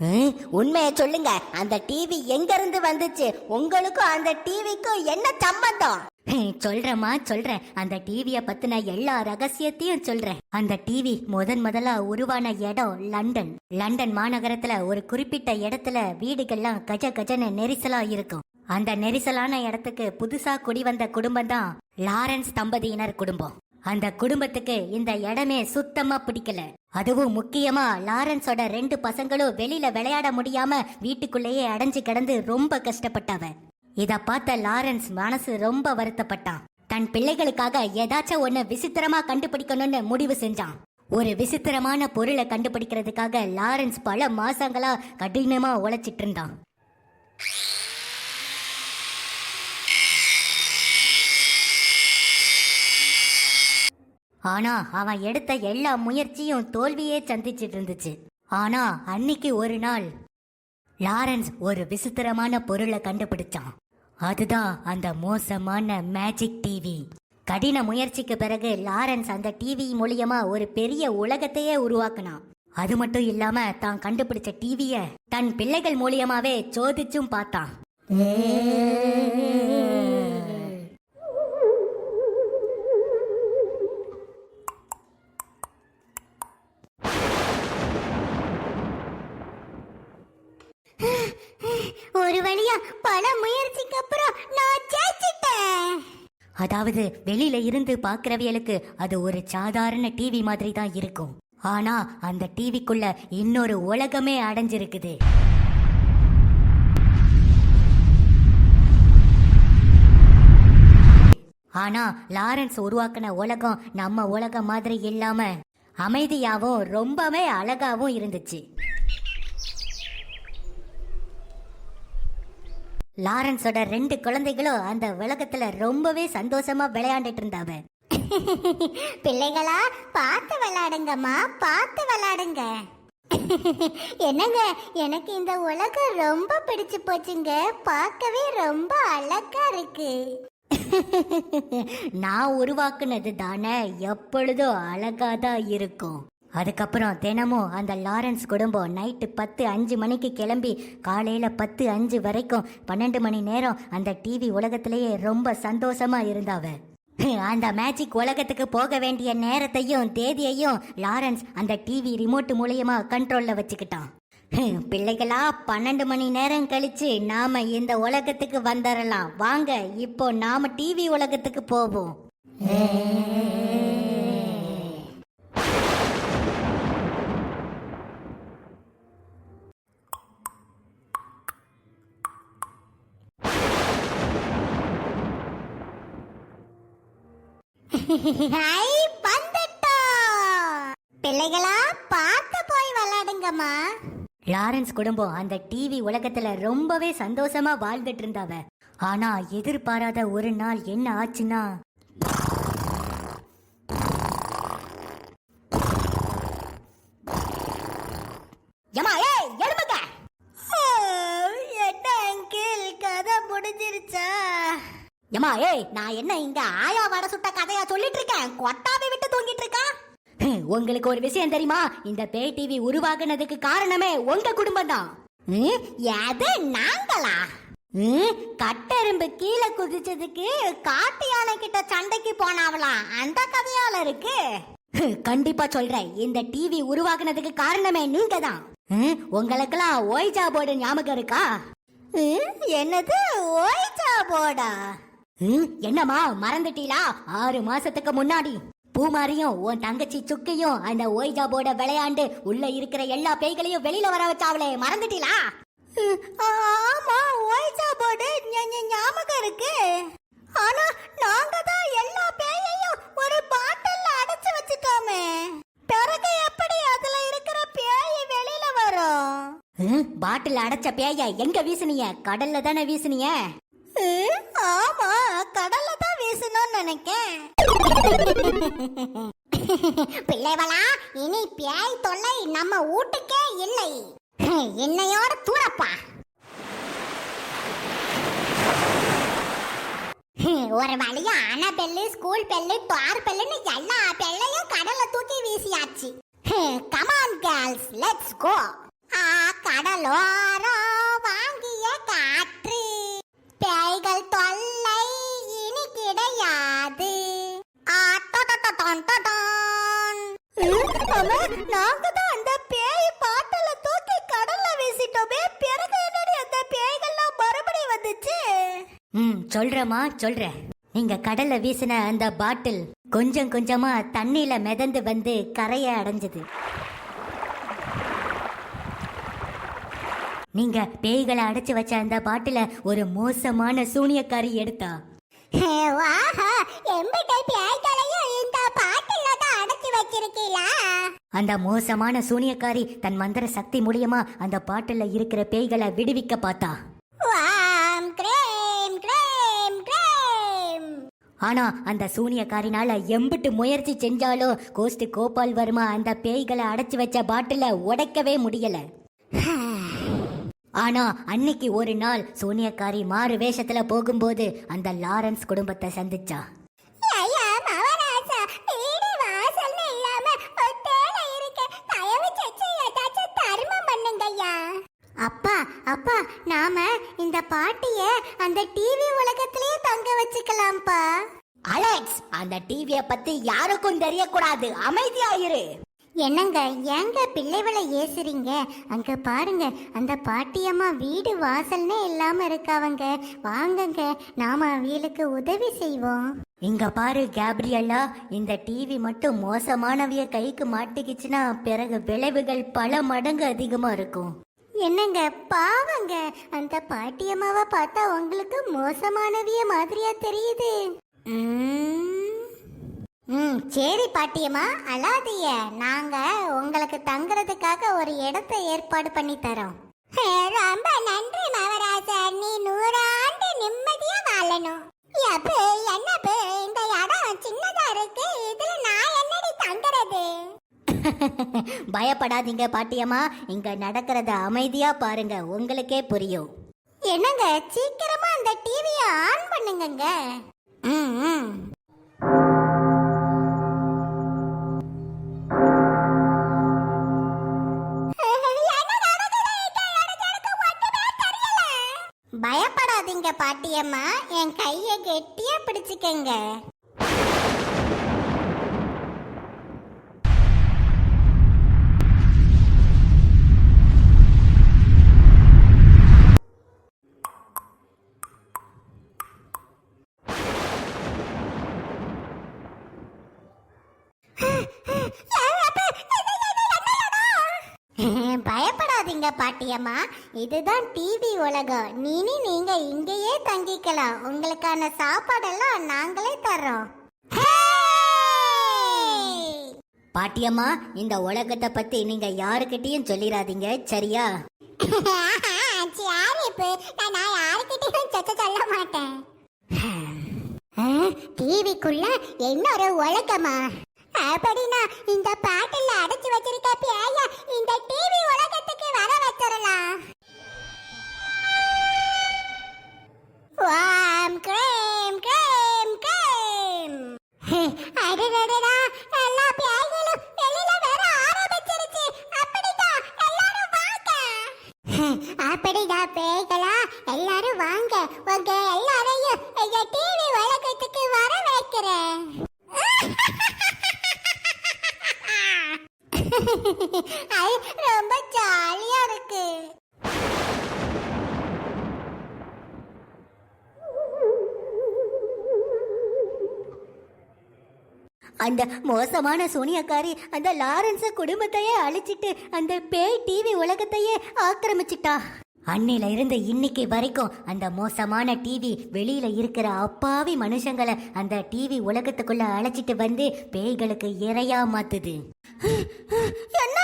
ஹம், உண்மையை சொல்லுங்க. அந்த டிவி எங்க இருந்து வந்துச்சு? உங்களுக்கும் அந்த டிவிக்கும் என்ன சம்பந்தம்? சொல்றேம்மா சொல்றேன். அந்த டிவிய பத்தின எல்லா ரகசியத்தையும் சொல்றேன். அந்த டிவி முதன் முதலா உருவான இடம் லண்டன். லண்டன் மாநகரத்துல ஒரு குறிப்பிட்ட இடத்துல வீடுகள்லாம் கஜ கஜன நெரிசலா இருக்கும். அந்த நெரிசலான இடத்துக்கு புதுசா குடி வந்த குடும்பம் தான் லாரன்ஸ் தம்பதியினர் குடும்பம். அந்த குடும்பத்துக்கு இந்த இடமே சுத்தமா பிடிக்கல. அதுவும் முக்கியமா லாரன்ஸோட ரெண்டு பசங்களும் வெளியில விளையாட முடியாம வீட்டுக்குள்ளேயே அடைஞ்சு கிடந்து ரொம்ப கஷ்டப்பட்டவ. இத பார்த்த லாரன்ஸ் மனசு ரொம்ப வருத்தப்பட்டான். தன் பிள்ளைகளுக்காக ஏதாச்சும் ஒன்னு விசித்திரமா கண்டுபிடிக்கணும்னு முடிவு செஞ்சான். ஒரு விசித்திரமான பொருளை கண்டுபிடிக்கிறதுக்காக லாரன்ஸ் பல மாசங்களா கடினமா உழைச்சிட்டு இருந்தான். ஆனா அவன் எடுத்த எல்லா முயற்சியும் தோல்வியே சந்திச்சிட்டு இருந்துச்சு ஆனா அன்னைக்கு ஒரு நாள் லாரன்ஸ் ஒரு விசித்திரமான பொருளை கண்டுபிடிச்சான். அதுதான் அந்த மோசமான மேஜிக் டிவி. கடின முயற்சிக்கு பிறகு லாரன்ஸ் அந்த டிவி மூலியமா ஒரு பெரிய உலகத்தையே உருவாக்குனான். அது மட்டும் இல்லாம தான் கண்டுபிடிச்ச டிவிய தன் பிள்ளைகள் மூலியமாவே சோதிச்சும் பார்த்தான். ஒரு வழியா பல முயற்சிக்கு அப்புறம் நான் ஜெயிச்சிட்டேன். அதாவது வெளியில இருந்து பாக்குறவியலுக்கு அது ஒரு சாதாரண டிவி மாதிரி தான் இருக்கும். ஆனா அந்த டிவிக்குள்ள இன்னொரு உலகமே அடைஞ்சிருக்குது. ஆனா லாரன்ஸ் உருவாக்கின உலகம் நம்ம உலகம் மாதிரி இல்லாம அமைதியாவும் ரொம்பவே அழகாவும் இருந்துச்சு. லாரன்ஸோட ரெண்டு குழந்தைகளும் அந்த உலகத்துல ரொம்பவே சந்தோஷமா விளையாண்டுட்டு இருந்தாவ பிள்ளைகளா பார்த்து விளையாடுங்கம்மா பார்த்து விளையாடுங்க. என்னங்க எனக்கு இந்த உலகம் ரொம்ப பிடிச்சு போச்சுங்க. பார்க்கவே ரொம்ப அழகா இருக்கு. நான் உருவாக்குனது தானே எப்பொழுதும் அழகா தான் இருக்கும். அதுக்கப்புறம் தினமும் அந்த லாரன்ஸ் குடும்பம் நைட்டு பத்து அஞ்சு மணிக்கு கிளம்பி காலையில் பத்து அஞ்சு வரைக்கும் பன்னெண்டு மணி நேரம் அந்த டிவி உலகத்திலேயே ரொம்ப சந்தோஷமாக இருந்தாவ. அந்த மேஜிக் உலகத்துக்கு போக வேண்டிய நேரத்தையும் தேதியையும் லாரன்ஸ் அந்த டிவி ரிமோட் மூலியமா கண்ட்ரோலில் வச்சுக்கிட்டான். பிள்ளைகளா பன்னெண்டு மணி நேரம் கழிச்சு நாம இந்த உலகத்துக்கு வந்துடலாம் வாங்க இப்போ நாம டிவி உலகத்துக்கு போவோம். ஐ வந்துட்டோம். பிள்ளைகளா பார்த்து போய் விளையாடுங்கம்மா. லாரன்ஸ் குடும்பம் அந்த டிவி உலகத்துல ரொம்பவே சந்தோஷமா வாழ்ந்துட்டு இருந்தாவ ஆனா எதிர்பாராத ஒரு நாள் என்ன ஆச்சுன்னா? ஏமா ஏமா ஏய் நான் என்ன இங்க ஆயா வட சுட்ட கதையா சொல்லிட்டு இருக்கேன் கொட்டாவை விட்டு தூங்கிட்டு இருக்கா உங்களுக்கு ஒரு விஷயம் தெரியுமா? இந்த பேய் டிவி உருவாகினதுக்கு காரணமே உங்க குடும்பம் தான் எது நாங்களா? கட்டெரும்பு கீழே குதிச்சதுக்கு காட்டு யானை கிட்ட சண்டைக்கு போனாவலாம் அந்த கதையால இருக்கு. கண்டிப்பா சொல்றேன். இந்த டிவி உருவாக்குனதுக்கு காரணமே நீங்க தான் உங்களுக்கெல்லாம் ஓய்ஜா போர்டு ஞாபகம் இருக்கா? ஹம், என்னது? ஓய்ஜா போர்டா? என்னம்மா மறந்துட்டீங்களா ஆறு மாசத்துக்கு முன்னாடி பூமாரியும் உன் தங்கச்சி சுக்கியும் அந்த ஓய்ஜா போர்ட விளையாண்டு உள்ள இருக்கிற எல்லா பேய்களையும் வெளியில வர வச்சாவளே மறந்துட்டீங்களா ஆமா ஓய்ஜா போர்டு ஞாபகம் இருக்கு. ஆனா நாங்க தான் எல்லா பேயையும் ஒரு பாட்டில்ல அடைச்சு வச்சுட்டோமே. பிறகு எப்படி அதுல இருக்கிற பேய் வெளியில வரும்? பாட்டில் அடைச்ச பேய எங்க வீசுனீங்க? கடல்ல தானே வீசுனீங்க? பிள்ளைவளா இனி பேய் தொல்லை நம்ம வீட்டுக்கே இல்லை. என்னையோட தூரப்பா. ஒரு வழியா அணை பெல்லு ஸ்கூல் பெல்லு டார் பெல்லுன்னு எல்லா பெல்லையும் கடல்ல தூக்கி வீசியாச்சு. Come on girls let's go ஆ வாங்கிய காற்று. பேய்கள் நாங்க தான் அந்த பேய் பாட்டல தூக்கி கடல்ல வீசிட்டோமே. பிறகு என்னடி அந்த பேய்கள்லாம் மறுபடியும் வந்துச்சு? ம் சொல்றேம்மா சொல்றேன். நீங்க கடல்ல வீசின அந்த பாட்டில் கொஞ்சம் கொஞ்சமா தண்ணியில மிதந்து வந்து கரையை அடைஞ்சது. நீங்க பேய்களை அடைச்சு வச்ச அந்த பாட்டில ஒரு மோசமான சூனியக்காரி எடுத்தா. அந்த மோசமான சூனியக்காரி தன் மந்திர சக்தி மூலியமா அந்த பாட்டில இருக்கிற பேய்களை விடுவிக்க பார்த்தா. ஆனா அந்த சூனியக்காரினால எம்பிட்டு முயற்சி செஞ்சாலும் கோஸ்ட் கோபால் வர்மா அந்த பேய்களை அடைச்சு வச்ச பாட்டில உடைக்கவே முடியல. ஆனா அன்னைக்கு ஒரு நாள் சோனியக்காரி மாறு வேஷத்துல போகும்போது அந்த லாரன்ஸ் குடும்பத்தை சந்திச்சா. நாம இந்த பாட்டிய அந்த டிவி உலகத்திலேயே தங்க வச்சுக்கலாம்ப்பா. அலெக்ஸ் அந்த டிவிய பத்தி யாருக்கும் தெரியக்கூடாது. அமைதியாயிரு. என்னங்க ஏங்க பிள்ளைகளை ஏசுறீங்க? அங்க பாருங்க அந்த பாட்டியம்மா வீடு வாசல்னே இல்லாம இருக்காவங்க. வாங்கங்க நாம அவியலுக்கு உதவி செய்வோம். இங்க பாரு கேப்ரியல்லா இந்த டிவி மட்டும் மோசமானவிய கைக்கு மாட்டிக்கிச்சுன்னா பிறகு விளைவுகள் பல மடங்கு அதிகமா இருக்கும். என்னங்க பாவங்க. அந்த பாட்டியம்மாவை பார்த்தா உங்களுக்கு மோசமானவிய மாதிரியா தெரியுது. ம். சரி பாட்டியம்மா அழாதீய நாங்க உங்களுக்கு தங்குறதுக்காக ஒரு இடத்தை ஏற்பாடு பண்ணி தரோம். ரொம்ப நன்றி பயப்படாதீங்க பாட்டியம்மா. இங்க நடக்கிறத அமைதியா பாருங்க உங்களுக்கே புரியும். என்னங்க சீக்கிரமா அந்த டிவியை ஆன் பண்ணுங்கங்க. ம் பயப்படாதீங்க பாட்டியம்மா. என் கையை கெட்டியா பிடிச்சுக்கங்க. பயப்படாதீங்க பாட்டியம்மா இதுதான் டிவி உலகம். நீனி நீங்க இங்கேயே தங்கிக்கலாம். உங்களுக்கான சாப்பாடெல்லாம் நாங்களே தர்றோம். பாட்டியம்மா இந்த உலகத்தை பத்தி நீங்க யாருக்கிட்டயும் சொல்லிடாதீங்க சரியா? நான் யாருக்கிட்டையும் சொல்ல மாட்டேன். டிவிக்குள்ள உலகமா? அப்படின்னா இந்த பாட்டில் அடைச்சு வச்சிருக்க பேய இந்த டிவி உலகத்துக்கு வர வச்சிடலாம் வாம் கிரேம் கிரேம் கிரேம். அடடடடா எல்லா பேய்களும் வெளியில வர ஆரம்பிச்சிருச்சு. அப்படிதான் எல்லாரும் வாங்க. அப்படிதான் பேய்களா எல்லாரும் வாங்க. உங்க எல்லாரையும் எங்க டிவி உலகத்துக்கு வர வைக்கிறேன் அந்த மோசமான சோனியாக்காரி அந்த லாரன்ஸ குடும்பத்தையே அழிச்சிட்டு அந்த பேய் டிவி உலகத்தையே ஆக்கிரமிச்சிட்டா. அன்னையில இருந்து இன்னைக்கு வரைக்கும் அந்த மோசமான டிவி வெளியில இருக்கிற அப்பாவி மனுஷங்களை அந்த டிவி உலகத்துக்குள்ள அழைச்சிட்டு வந்து பேய்களுக்கு இரையா மாத்துது. என்ன